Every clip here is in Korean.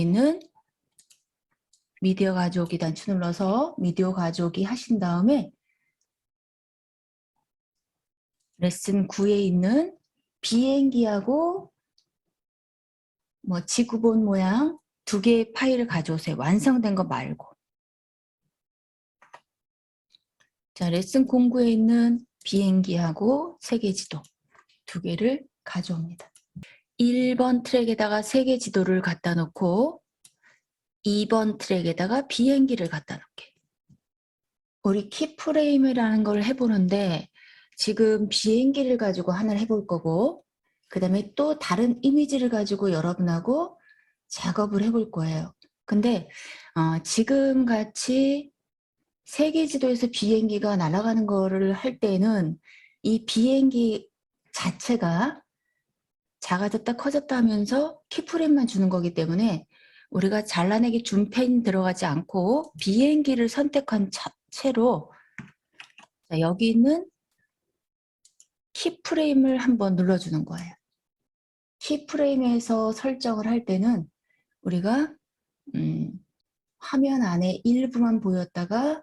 있는 미디어 가져오기 단추 눌러서 미디어 가져오기 하신 다음에 레슨 9에 있는 비행기하고 뭐 지구본 모양 두 개의 파일을 가져오세요. 완성된 거 말고. 자, 레슨 공구에 있는 비행기하고 세계 지도 두 개를 가져옵니다. 1번 트랙에다가 세계 지도를 갖다 놓고 2번 트랙에다가 비행기를 갖다 놓게. 우리 키프레임이라는 걸 해보는데 지금 비행기를 가지고 하나를 해볼 거고 그 다음에 또 다른 이미지를 가지고 여러분하고 작업을 해볼 거예요. 근데 어, 지금 같이 세계 지도에서 비행기가 날아가는 거를 할 때는 이 비행기 자체가 작아졌다 커졌다 하면서 키프레임만 주는 거기 때문에 우리가 잘라내기 줌펜 들어가지 않고 비행기를 선택한 차, 채로 자, 여기 있는 키프레임을 한번 눌러주는 거예요. 키프레임에서 설정을 할 때는 우리가 음, 화면 안에 일부만 보였다가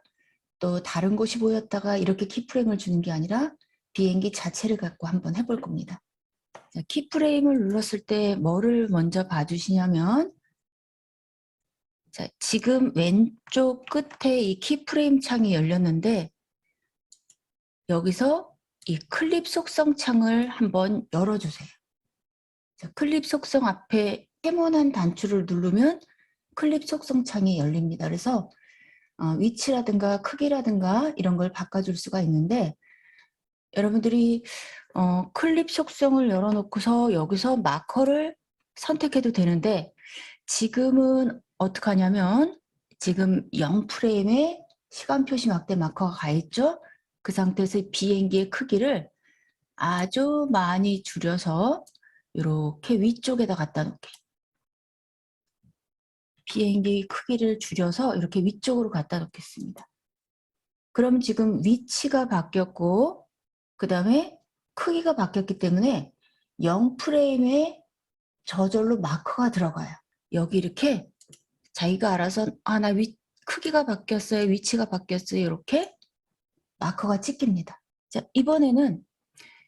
또 다른 곳이 보였다가 이렇게 키프레임을 주는 게 아니라 비행기 자체를 갖고 한번 해볼 겁니다. 자, 키프레임을 눌렀을 때 뭐를 먼저 봐주시냐면 자, 지금 왼쪽 끝에 이 키프레임 창이 열렸는데 여기서 이 클립 속성 창을 한번 열어주세요. 자, 클립 속성 앞에 세모난 단추를 누르면 클립 속성 창이 열립니다. 그래서 어, 위치라든가 크기라든가 이런 걸 바꿔줄 수가 있는데 여러분들이 어, 클립 속성을 열어놓고서 여기서 마커를 선택해도 되는데 지금은 어떻게 하냐면 지금 0프레임에 시간 표시 막대 마커가 가 있죠. 그 상태에서 비행기의 크기를 아주 많이 줄여서 이렇게 위쪽에다 갖다 놓게. 비행기 크기를 줄여서 이렇게 위쪽으로 갖다 놓겠습니다. 그럼 지금 위치가 바뀌었고 그 다음에 크기가 바뀌었기 때문에 0프레임에 저절로 마커가 들어가요. 여기 이렇게 자기가 알아서 아나 크기가 바뀌었어요. 위치가 바뀌었어요. 이렇게 마커가 찍힙니다. 자, 이번에는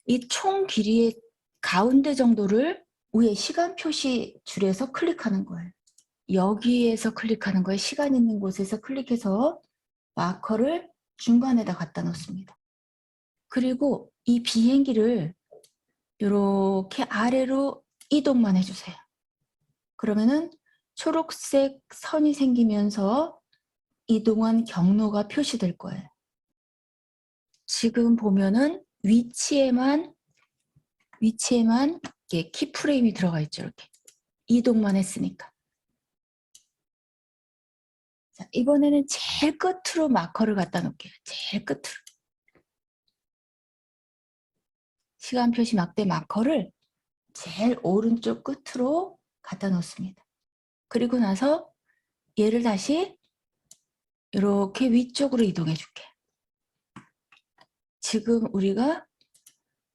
이 총 길이의 가운데 정도를 위에 시간 표시 줄에서 클릭하는 거예요. 여기에서 클릭하는 거예요. 시간 있는 곳에서 클릭해서 마커를 중간에다 갖다 놓습니다. 그리고 이 비행기를 이렇게 아래로 이동만 해주세요. 그러면은 초록색 선이 생기면서 이동한 경로가 표시될 거예요. 지금 보면은 위치에만 위치에만 이렇게 키프레임이 들어가 있죠. 이렇게 이동만 했으니까. 자, 이번에는 제일 끝으로 마커를 갖다 놓을게요. 제일 끝으로. 시간 표시 막대 마커를 제일 오른쪽 끝으로 갖다 놓습니다. 그리고 나서 얘를 다시 이렇게 위쪽으로 이동해 줄게. 지금 우리가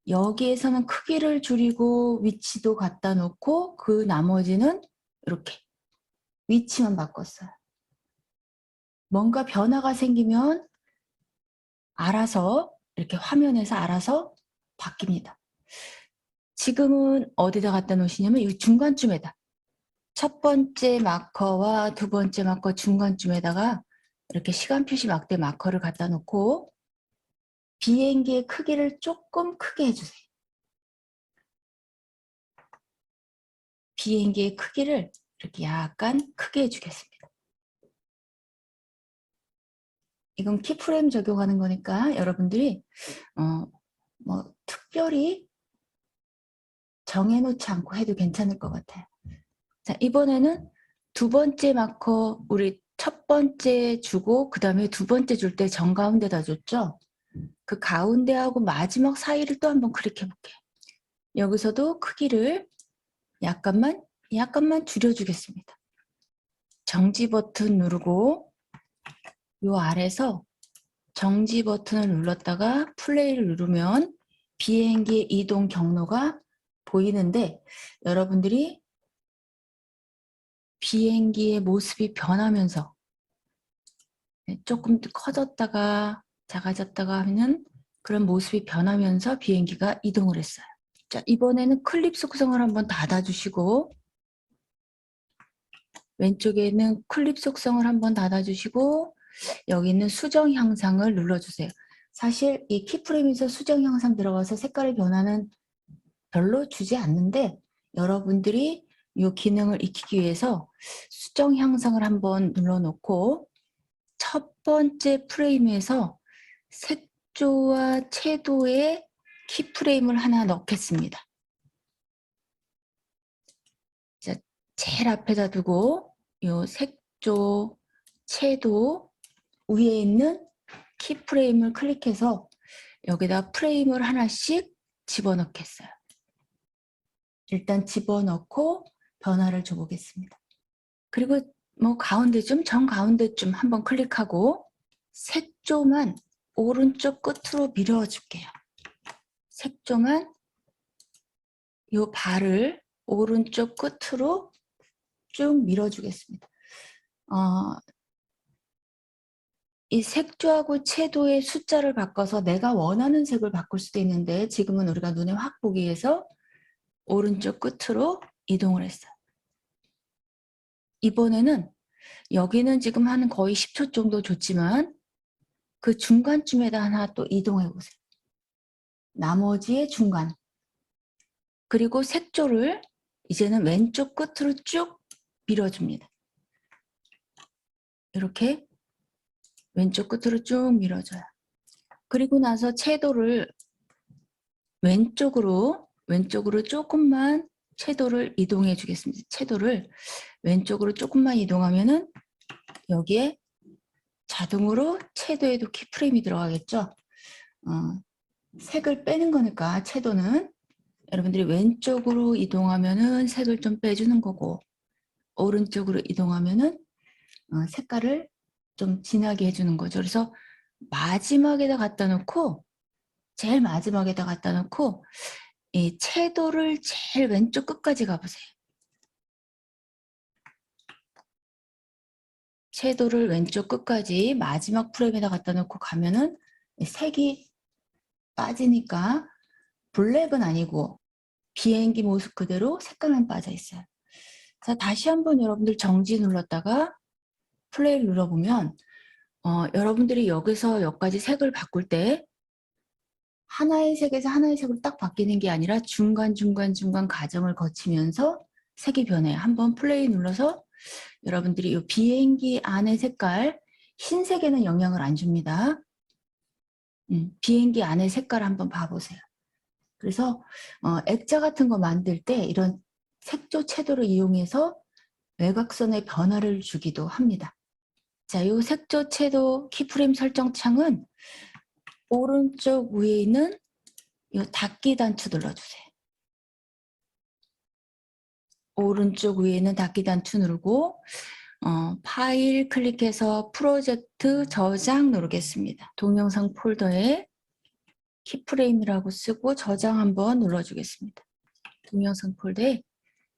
여기에서는 크기를 줄이고 위치도 갖다 놓고 그 나머지는 이렇게 위치만 바꿨어요. 뭔가 변화가 생기면 알아서 이렇게 화면에서 알아서 바뀝니다. 지금은 어디다 갖다 놓으시냐면 이 중간쯤에다 첫 번째 마커와 두 번째 마커 중간쯤에다가 이렇게 시간 표시 막대 마커를 갖다 놓고 비행기의 크기를 조금 크게 해주세요. 비행기의 크기를 이렇게 약간 크게 해주겠습니다. 이건 키프레임 적용하는 거니까 여러분들이 어, 뭐 특별히 정해놓지 않고 해도 괜찮을 것 같아요. 자 이번에는 두 번째 마커 우리 첫 번째 주고 그 다음에 두 번째 줄 때 정가운데다 줬죠. 그 가운데하고 마지막 사이를 또 한번 클릭해 볼게요. 여기서도 크기를 약간만 약간만 줄여주겠습니다. 정지 버튼 누르고 요 아래서 정지 버튼을 눌렀다가 플레이를 누르면 비행기의 이동 경로가 보이는데 여러분들이 비행기의 모습이 변하면서 네, 조금 더 커졌다가 작아졌다가 하는 그런 모습이 변하면서 비행기가 이동을 했어요. 자, 이번에는 클립 속성을 한번 닫아주시고 왼쪽에는 클립 속성을 한번 닫아주시고 여기 있는 수정 향상을 눌러주세요. 사실 이 키프레임에서 수정 향상 들어가서 색깔의 변화는 별로 주지 않는데 여러분들이 이 기능을 익히기 위해서 수정 향상을 한번 눌러놓고 첫 번째 프레임에서 색조와 채도의 키프레임을 하나 넣겠습니다. 자, 제일 앞에다 두고 이 색조, 채도 위에 있는 키프레임을 클릭해서 여기다 프레임을 하나씩 집어넣겠어요. 일단 집어넣고 변화를 줘보겠습니다. 그리고 뭐 가운데쯤, 정 가운데쯤 한번 클릭하고 색조만 오른쪽 끝으로 밀어줄게요. 색조만 요 발을 오른쪽 끝으로 쭉 밀어주겠습니다. 어, 이 색조하고 채도의 숫자를 바꿔서 내가 원하는 색을 바꿀 수도 있는데 지금은 우리가 눈에 확 보기 위해서 오른쪽 끝으로 이동을 했어요. 이번에는 여기는 지금 한 거의 10초 정도 줬지만 그 중간쯤에다 하나 또 이동해 보세요. 나머지의 중간. 그리고 색조를 이제는 왼쪽 끝으로 쭉 밀어줍니다. 이렇게 왼쪽 끝으로 쭉 밀어줘요. 그리고 나서 채도를 왼쪽으로 왼쪽으로 조금만 채도를 이동해 주겠습니다. 채도를 왼쪽으로 조금만 이동하면은 여기에 자동으로 채도에도 키프레임이 들어가겠죠. 어, 색을 빼는 거니까 채도는 여러분들이 왼쪽으로 이동하면은 색을 좀 빼주는 거고 오른쪽으로 이동하면은 어, 색깔을 좀 진하게 해주는 거죠. 그래서 마지막에다 갖다 놓고 제일 마지막에다 갖다 놓고 이 채도를 제일 왼쪽 끝까지 가보세요. 채도를 왼쪽 끝까지 마지막 프레임에다 갖다 놓고 가면은 색이 빠지니까 블랙은 아니고 비행기 모습 그대로 색깔만 빠져 있어요. 자, 다시 한번 여러분들 정지 눌렀다가 플레이를 눌러보면 어, 여러분들이 여기서 여기까지 색을 바꿀 때 하나의 색에서 하나의 색으로 딱 바뀌는 게 아니라 중간중간중간 과정을 거치면서 색이 변해요. 한번 플레이 눌러서 여러분들이 이 비행기 안의 색깔 흰색에는 영향을 안 줍니다. 음, 비행기 안의 색깔 한번 봐보세요. 그래서 어, 액자 같은 거 만들 때 이런 색조 채도를 이용해서 외곽선의 변화를 주기도 합니다. 자, 이 색조 채도 키프레임 설정 창은 오른쪽 위에 있는 이 닫기 단추 눌러주세요. 오른쪽 위에 있는 닫기 단추 누르고 어, 파일 클릭해서 프로젝트 저장 누르겠습니다. 동영상 폴더에 키프레임이라고 쓰고 저장 한번 눌러주겠습니다. 동영상 폴더에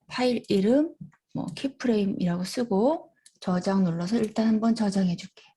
파일 이름 뭐 키프레임이라고 쓰고 저장 눌러서 일단 한번 저장해 줄게요.